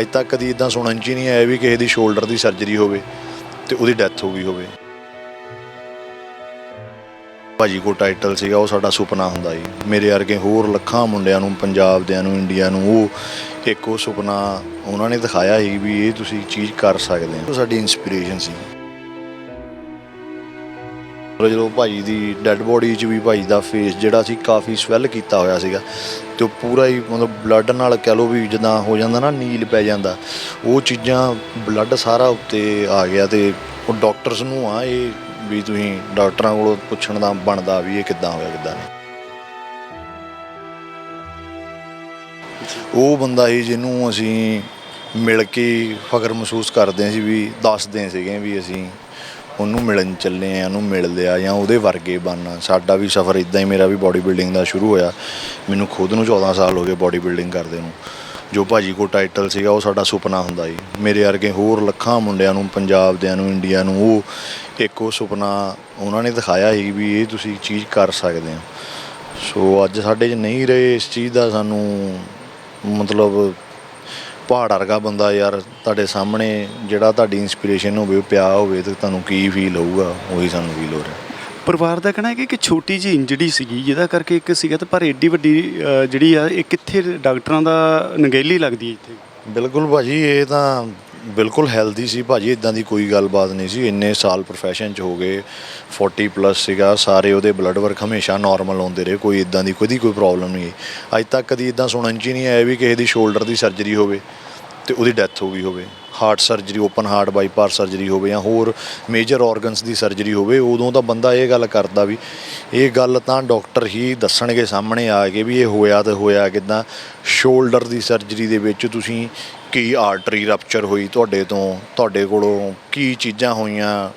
ਅੱਜ ਤੱਕ ਕਦੀ ਇਦਾਂ ਸੁਣਨ ਚ ਹੀ ਨਹੀਂ ਆਇਆ ਵੀ ਕਿਸੇ ਦੀ ਸ਼ੋਲਡਰ ਦੀ ਸਰਜਰੀ ਹੋਵੇ ਤੇ ਉਹਦੀ ਡੈਥ ਹੋ ਗਈ ਹੋਵੇ। ਭਾਜੀ ਕੋ ਟਾਈਟਲ ਸੀਗਾ, ਉਹ ਸਾਡਾ ਸੁਪਨਾ ਹੁੰਦਾ ਜੀ ਮੇਰੇ ਵਰਗੇ ਹੋਰ ਲੱਖਾਂ ਮੁੰਡਿਆਂ ਨੂੰ ਪੰਜਾਬ ਦਿਆਂ ਨੂੰ, ਇੰਡੀਆ ਨੂੰ, ਉਹ ਇੱਕ ਉਹ ਸੁਪਨਾ ਉਹਨਾਂ ਨੇ ਦਿਖਾਇਆ ਸੀ ਵੀ ਇਹ ਤੁਸੀਂ ਚੀਜ਼ ਕਰ ਸਕਦੇ ਹੋ। ਉਹ ਸਾਡੀ ਇਨਸਪੀਰੇਸ਼ਨ ਸੀ। ਜਦੋਂ ਭਾਜੀ ਦੀ ਡੈੱਡ ਬੋਡੀ 'ਚ ਵੀ ਭਾਈ ਦਾ ਫੇਸ ਜਿਹੜਾ ਸੀ ਕਾਫੀ ਸਵੈਲ ਕੀਤਾ ਹੋਇਆ ਸੀਗਾ ਤੇ ਉਹ ਪੂਰਾ ਹੀ ਮਤਲਬ ਬਲੱਡ ਨਾਲ ਕਹਿ ਲਓ ਵੀ ਜਿੱਦਾਂ ਹੋ ਜਾਂਦਾ ਨਾ ਨੀਲ ਪੈ ਜਾਂਦਾ, ਉਹ ਚੀਜ਼ਾਂ ਬਲੱਡ ਸਾਰਾ ਉੱਤੇ ਆ ਗਿਆ ਤੇ ਉਹ ਡਾਕਟਰਸ ਨੂੰ ਆ ਇਹ ਵੀ ਤੁਸੀਂ ਡਾਕਟਰਾਂ ਕੋਲੋਂ ਪੁੱਛਣ ਦਾ ਬਣਦਾ ਵੀ ਇਹ ਕਿੱਦਾਂ ਹੋਇਆ, ਕਿੱਦਾਂ ਨਹੀਂ। ਉਹ ਬੰਦਾ ਸੀ ਜਿਹਨੂੰ ਅਸੀਂ ਮਿਲ ਕੇ ਫਖਰ ਮਹਿਸੂਸ ਕਰਦੇ ਸੀ ਵੀ ਦੱਸਦੇ ਸੀਗੇ ਵੀ ਅਸੀਂ ਉਹਨੂੰ ਮਿਲਣ ਚੱਲੇ ਆ, ਉਹਨੂੰ ਮਿਲਦੇ ਆ ਜਾਂ ਉਹਦੇ ਵਰਗੇ ਬਣਨਾ ਸਾਡਾ ਵੀ ਸਫ਼ਰ ਇਦਾਂ ਹੀ, ਮੇਰਾ ਵੀ ਬਾਡੀ ਬਿਲਡਿੰਗ ਦਾ ਸ਼ੁਰੂ ਹੋਇਆ। ਮੈਨੂੰ ਖੁਦ ਨੂੰ 14 ਸਾਲ ਹੋ ਗਏ ਬਾਡੀ ਬਿਲਡਿੰਗ ਕਰਦੇ ਨੂੰ। ਜੋ ਭਾਜੀ ਕੋ ਟਾਈਟਲ ਸੀਗਾ, ਉਹ ਸਾਡਾ ਸੁਪਨਾ ਹੁੰਦਾ ਜੀ ਮੇਰੇ ਵਰਗੇ ਹੋਰ ਲੱਖਾਂ ਮੁੰਡਿਆਂ ਨੂੰ, ਪੰਜਾਬ ਦਿਆਂ ਨੂੰ ਇੰਡੀਆ ਨੂੰ, ਉਹ ਇੱਕ ਉਹ ਸੁਪਨਾ ਉਹਨਾਂ ਨੇ ਦਿਖਾਇਆ ਸੀ ਵੀ ਇਹ ਤੁਸੀਂ ਚੀਜ਼ ਕਰ ਸਕਦੇ ਹੋ ਸੋ ਅੱਜ ਸਾਡੇ 'ਚ ਨਹੀਂ ਰਹੇ ਇਸ ਚੀਜ਼ ਦਾ ਸਾਨੂੰ ਮਤਲਬ ਪਹਾੜ ਵਰਗਾ ਬੰਦਾ ਯਾਰ ਤੁਹਾਡੇ ਸਾਹਮਣੇ ਜਿਹੜਾ ਤੁਹਾਡੀ ਇਨਸਪੀਰੇਸ਼ਨ ਹੋਵੇ ਪਿਆ ਹੋਵੇ ਤੇ ਤੁਹਾਨੂੰ ਕੀ ਫੀਲ ਹੋਊਗਾ ਉਹੀ ਸਾਨੂੰ ਫੀਲ ਹੋ ਰਿਹਾ। ਪਰਿਵਾਰ ਦਾ ਕਹਿਣਾ ਹੈ ਕਿ ਇੱਕ ਛੋਟੀ ਜਿਹੀ ਇੰਜਰੀ ਸੀਗੀ ਜਿਹਦਾ ਕਰਕੇ ਇੱਕ ਸੀਗਾ ਤੇ ਪਰ ਏਡੀ ਵੱਡੀ ਅ, ਜਿਹੜੀ ਆ ਇਹ ਕਿੱਥੇ ਡਾਕਟਰਾਂ ਦਾ ਨਗੇਲੀ ਲੱਗਦੀ ਹੈ ਇੱਥੇ? ਬਿਲਕੁਲ ਭਾਜੀ ਇਹ ਤਾਂ ਬਿਲਕੁਲ ਹੈਲਦੀ ਸੀ ਭਾਜੀ ਇਦਾਂ ਦੀ ਕੋਈ ਗੱਲਬਾਤ ਨਹੀਂ ਸੀ। ਇੰਨੇ ਸਾਲ ਪ੍ਰੋਫੈਸ਼ਨ ਚ ਹੋ ਗਏ 40 ਪਲੱਸ ਸੀਗਾ, ਸਾਰੇ ਉਹਦੇ ਬਲੱਡ ਵਰਕ ਹਮੇਸ਼ਾ ਨਾਰਮਲ ਹੁੰਦੇ ਰਹੇ, ਕੋਈ ਇਦਾਂ ਦੀ ਕੋਈ ਕੋਈ ਪ੍ਰੋਬਲਮ ਨਹੀਂ ਅੱਜ ਤੱਕ ਕਦੀ ਇਦਾਂ ਸੁਣਨ ਚ ਹੀ ਨਹੀਂ ਆਇਆ ਵੀ ਕਿਸੇ ਦੀ ਸ਼ੋਲਡਰ ਦੀ ਸਰਜਰੀ ਹੋਵੇ ਤੇ ਉਹਦੀ ਡੈਥ ਹੋ ਗਈ ਹੋਵੇ। Heart surgery open heart bypass surgery ਹੋਵੇ ਜਾਂ ਹੋਰ ਮੇਜਰ ਆਰਗਨਸ ਦੀ ਸਰਜਰੀ ਹੋਵੇ, ਉਦੋਂ ਤਾਂ ਬੰਦਾ ਇਹ ਗੱਲ ਕਰਦਾ ਵੀ, ਇਹ ਗੱਲ ਤਾਂ ਡਾਕਟਰ ਹੀ ਦੱਸਣਗੇ ਸਾਹਮਣੇ ਆ ਕੇ ਵੀ ਇਹ ਹੋਇਆ ਤੇ ਹੋਇਆ ਕਿਦਾਂ। ਸ਼ੋਲਡਰ ਦੀ ਸਰਜਰੀ ਦੇ ਵਿੱਚ ਤੁਸੀਂ ਕੀ ਆਰਟਰੀ ਰਪਚਰ ਹੋਈ ਤੁਹਾਡੇ ਤੋਂ? ਤੁਹਾਡੇ ਕੋਲੋਂ ਕੀ ਚੀਜ਼ਾਂ ਹੋਈਆਂ?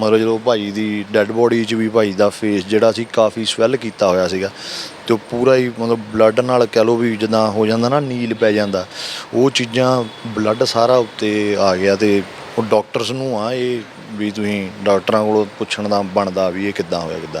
ਮਤਲਬ ਜਦੋਂ ਭਾਜੀ ਦੀ ਡੈੱਡ ਬੋਡੀ 'ਚ ਵੀ ਭਾਜੀ ਦਾ ਫੇਸ ਜਿਹੜਾ ਸੀ ਕਾਫੀ ਸਵੈਲ ਕੀਤਾ ਹੋਇਆ ਸੀਗਾ ਤੇ ਉਹ ਪੂਰਾ ਹੀ ਮਤਲਬ ਬਲੱਡ ਨਾਲ ਕਹਿ ਲਓ ਵੀ ਜਿੱਦਾਂ ਹੋ ਜਾਂਦਾ ਨਾ, ਨੀਲ ਪੈ ਜਾਂਦਾ। ਉਹ ਚੀਜ਼ਾਂ ਬਲੱਡ ਸਾਰਾ ਉੱਤੇ ਆ ਗਿਆ ਤੇ ਉਹ ਡਾਕਟਰਸ ਨੂੰ ਆ ਇਹ ਵੀ ਤੁਸੀਂ ਡਾਕਟਰਾਂ ਕੋਲੋਂ ਪੁੱਛਣ ਦਾ ਬਣਦਾ ਵੀ ਇਹ ਕਿੱਦਾਂ ਹੋਇਆ, ਕਿੱਦਾਂ ਨਹੀਂ।